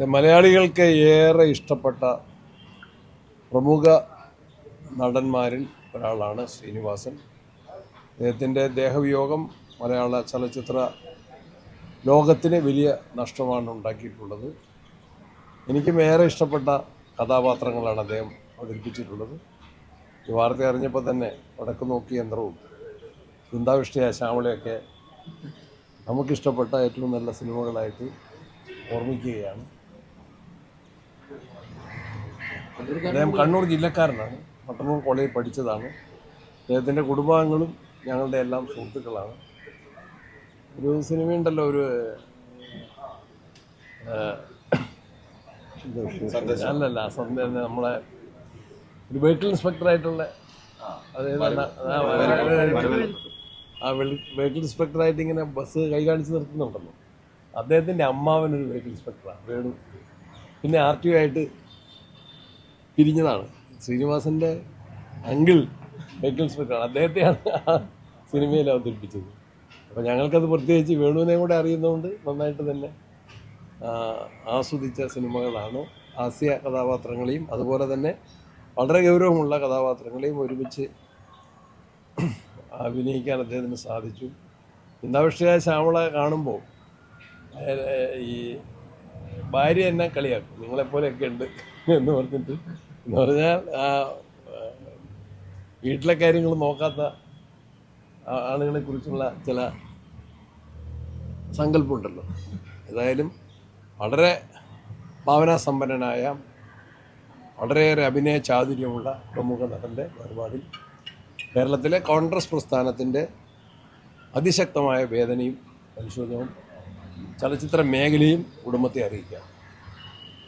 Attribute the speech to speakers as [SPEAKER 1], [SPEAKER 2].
[SPEAKER 1] മലയാളികൾക്ക് ഏറെ ഇഷ്ടപ്പെട്ട പ്രമുഖ നടന്മാരിൽ ഒരാളാണ് ശ്രീനിവാസൻ. അദ്ദേഹത്തിന്റെ ദേഹവിയോഗം മലയാള ചലച്ചിത്ര ലോകത്തിന് വലിയ നഷ്ടമാണ് ഉണ്ടാക്കിയിട്ടുള്ളത്. എനിക്കും ഏറെ ഇഷ്ടപ്പെട്ട കഥാപാത്രങ്ങളാണ് അദ്ദേഹം അവതരിപ്പിച്ചിട്ടുള്ളത്. ഈ വാർത്ത അറിഞ്ഞപ്പോൾ തന്നെ വടക്ക് നോക്കി യന്ത്രവും ചിന്താവിഷ്ടയ ശ്യാമളയൊക്കെ നമുക്കിഷ്ടപ്പെട്ട ഏറ്റവും നല്ല സിനിമകളായിട്ട് ഓർമ്മിക്കുകയാണ്. അദ്ദേഹം കണ്ണൂർ ജില്ലക്കാരനാണ്. പട്ടണൂർ കോളേജിൽ പഠിച്ചതാണ്. അദ്ദേഹത്തിന്റെ കുടുംബാംഗങ്ങളും ഞങ്ങളുടെ എല്ലാം സുഹൃത്തുക്കളാണ്. ഒരു സിനിമയുണ്ടല്ലോ ഒരു അല്ലല്ല സന്ദേശം നമ്മളെ ഒരു വെഹിക്കിൾ ഇൻസ്പെക്ടർ ആയിട്ടുള്ള അതേതാണ് ആ വെഹിക്കിൾ ഇൻസ്പെക്ടറായിട്ട് ഇങ്ങനെ ബസ് കൈ കാണിച്ച് നിർത്തുന്നുണ്ടല്ലോ. അദ്ദേഹത്തിന്റെ അമ്മാവനൊരു വെഹിക്കിൾ ഇൻസ്പെക്ടറാണ് വേണു പിന്നെ ആർ ടി ആയിട്ട് പിരിഞ്ഞതാണ്. ശ്രീനിവാസന്റെ അങ്കിൾ വെഹിക്കിൾ ഇൻസ്പെക്ടറാണ് അദ്ദേഹത്തെയാണ് സിനിമയിൽ അവതരിപ്പിച്ചത്. അപ്പോൾ ഞങ്ങൾക്കത് പ്രത്യേകിച്ച് വേണുവിനെ കൂടെ അറിയുന്നതുകൊണ്ട് നന്നായിട്ട് തന്നെ ആസ്വദിച്ച സിനിമകളാണ്. ഹാസ്യ കഥാപാത്രങ്ങളെയും അതുപോലെ തന്നെ വളരെ ഗൗരവമുള്ള കഥാപാത്രങ്ങളെയും ഒരുമിച്ച് അഭിനയിക്കാൻ അദ്ദേഹത്തിന് സാധിച്ചു. ചിന്താവിഷ്ടയായ ശ്യാമള കാണുമ്പോൾ ഈ ഭാര്യ എന്നെ കളിയാക്കും. നിങ്ങളെപ്പോലെയൊക്കെ ഉണ്ട് എന്ന് പറഞ്ഞിട്ട് എന്ന് പറഞ്ഞാൽ ആ, വീട്ടിലെ കാര്യങ്ങൾ നോക്കാത്ത ആളുകളെ കുറിച്ചുള്ള ചില സങ്കല്പമുണ്ടല്ലോ. ഏതായാലും വളരെ ഭാവനാസമ്പന്നനായ വളരെയേറെ അഭിനയ ചാതുര്യമുള്ള പ്രമുഖ നടന്റെ വേർപാടിൽ കേരളത്തിലെ കോൺഗ്രസ് പ്രസ്ഥാനത്തിന്റെ അതിശക്തമായ വേദനയും പരിശോധനയും ചലച്ചിത്ര മേഖലയും കുടുംബത്തെ അറിയിക്കാം